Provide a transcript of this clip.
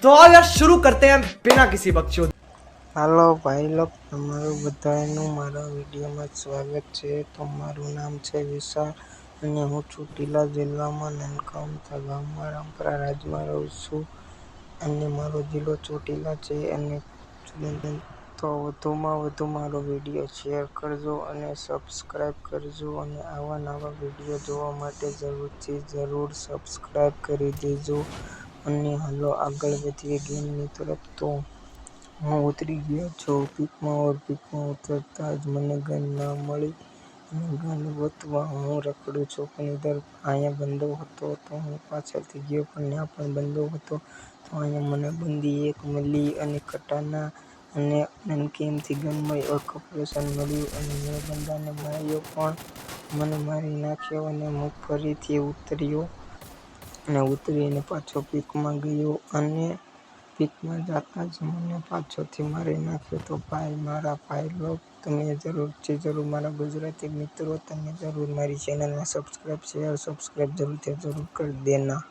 तो आओ यार शुरू करते हैं बिना किसी बकचोद હાલો ભાઈ લોક તમારું બધાનું મારા વિડીયોમાં સ્વાગત છે તો મારું નામ છે વિશાલ અને હું ચોટીલા જિલ્લામાં નનકામતા ગામમાં રામપરા રાજમાં રહું છું અને મારો જિલ્લો ચોટીલા છે અને તો વધુમાં વધુ મારો વિડીયો શેર કરજો અને સબસ્ક્રાઈબ કરજો અને આવા નવા વિડીયો જોવા માટે જરૂરથી જરૂર સબસ્ક્રાઈબ કરી દેજો અને હાલો આગળ વધીએ ગેમની તરફ. તો હું ઉતરી ગયો છું. પીકમાં ઓર પીકમાં ઉતરતા જ મને ગન ના મળી અને ગન ગોતવા હું રખડું છું. પણ ઇધર અહીંયા બંદો હતો તો હું પાછળથી ગયો, પણ ત્યાં પણ બંદો હતો તો અહીંયા મને બંદી એક મળી અને કટાના અને નનકીમથી ગન મળી ઓર કપરેશન મળ્યું અને મેં બંદાને માર્યો પણ મને મારી નાખ્યો અને હું ફરીથી ઉતર્યો. અને ઉતરીને પાછો પીકમાં ગયો અને પીકમાં જતા જ મને પાછોથી મારી નાખ્યો તો, ભાઈ, મારા ભાઈ લોક તમે જરૂરથી જરૂર મારા ગુજરાતી મિત્રો, તમે જરૂર મારી ચેનલને સબસ્ક્રાઈબ શેર સબસ્ક્રાઈબ જરૂરથી જરૂર કરી દેના.